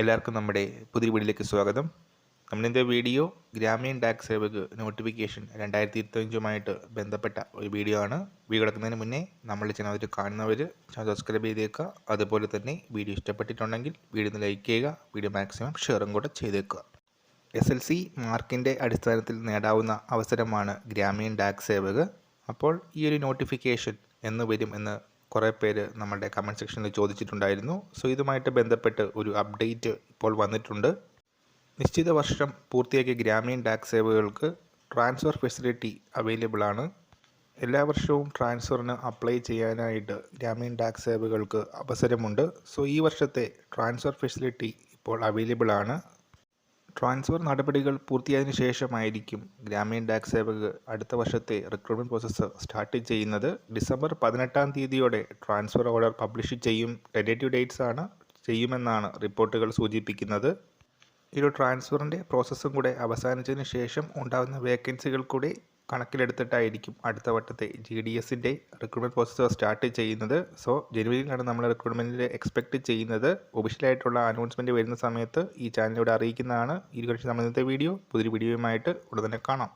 എല്ലാവർക്കും നമ്മുടെ പുതിയ വീഡിയോയിലേക്ക് സ്വാഗതം. നമ്മളിന്റെ video Gramin tax Sevak notification രണ്ടായിരത്തി ഇരുപത്തഞ്ചുമായിട്ട് ബന്ധപ്പെട്ട ഒരു വീഡിയോ ആണ്. വീഡിയോ കിടക്കുന്നതിന് മുന്നേ നമ്മൾ ചാനൽ കാണുന്നവർ ചാനൽ സബ്സ്ക്രൈബ് ചെയ്തേക്കുക. അതുപോലെ തന്നെ വീഡിയോ ഇഷ്ടപ്പെട്ടിട്ടുണ്ടെങ്കിൽ വീഡിയോ ഒന്ന് ലൈക്ക് ചെയ്യുക വീഡിയോ മാക്സിമം ഷെയറും കൂടെ ചെയ്തേക്കുക. എസ് എൽ സി മാർക്കിന്റെ അടിസ്ഥാനത്തിൽ നേടാവുന്ന അവസരമാണ് ഗ്രാമീൺ ടാക്സ് സേവക്. അപ്പോൾ ഈ ഒരു നോട്ടിഫിക്കേഷൻ എന്ന് വരും എന്ന് കുറേ പേര് നമ്മുടെ കമന്റ് സെക്ഷനിൽ ചോദിച്ചിട്ടുണ്ടായിരുന്നു. സോ ഇതുമായിട്ട് ബന്ധപ്പെട്ട് ഒരു അപ്ഡേറ്റ് ഇപ്പോൾ വന്നിട്ടുണ്ട്. നിശ്ചിത വർഷം പൂർത്തിയാക്കിയ ഗ്രാമീൺ ടാക്സ് സേവകൾക്ക് ട്രാൻസ്ഫർ ഫെസിലിറ്റി അവൈലബിൾ ആണ്. എല്ലാ വർഷവും ട്രാൻസ്ഫറിന് അപ്ലൈ ചെയ്യാനായിട്ട് ഗ്രാമീൺ ടാക്സ് സേവകൾക്ക് അവസരമുണ്ട്. സോ ഈ വർഷത്തെ ട്രാൻസ്ഫർ ഫെസിലിറ്റി ഇപ്പോൾ അവൈലബിൾ ആണ്. ട്രാൻസ്ഫർ നടപടികൾ പൂർത്തിയായതിനു ശേഷമായിരിക്കും ഗ്രാമീൺ ഡാക് സേവക് അടുത്ത വർഷത്തെ റിക്രൂട്ട്മെന്റ് പ്രോസസ്സ് സ്റ്റാർട്ട് ചെയ്യുന്നത്. ഡിസംബർ പതിനെട്ടാം തീയതിയോടെ ട്രാൻസ്ഫർ ഓർഡർ പബ്ലിഷ് ചെയ്യും. ടെന്റേറ്റീവ് ഡേറ്റ്സ് ആണ് ചെയ്യുമെന്നാണ് റിപ്പോർട്ടുകൾ സൂചിപ്പിക്കുന്നത്. ഈ ഒരു ട്രാൻസ്ഫറിന്റെ പ്രോസസ്സും കൂടെ അവസാനിച്ചതിന് ശേഷം ഉണ്ടാകുന്ന വേക്കൻസികൾ കൂടി കണക്കിലെടുത്തിട്ടായിരിക്കും അടുത്ത വട്ടത്തെ ജി ഡി എസിന്റെ റിക്രൂട്ട്മെന്റ് പ്രോസസ്സ് സ്റ്റാർട്ട് ചെയ്യുന്നത്. സോ ജനുവരിയിലാണ് നമ്മൾ റിക്രൂട്ട്മെന്റിൽ എക്സ്പെക്റ്റ് ചെയ്യുന്നത്. ഒഫീഷ്യലായിട്ടുള്ള അനൗൺസ്മെന്റ് വരുന്ന സമയത്ത് ഈ ചാനലിലൂടെ അറിയിക്കുന്നതാണ്. ഈ നമ്മൾ ഇന്നത്തെ വീഡിയോ പുതിയൊരു വീഡിയോയുമായിട്ട് ഉടനെ കാണാം.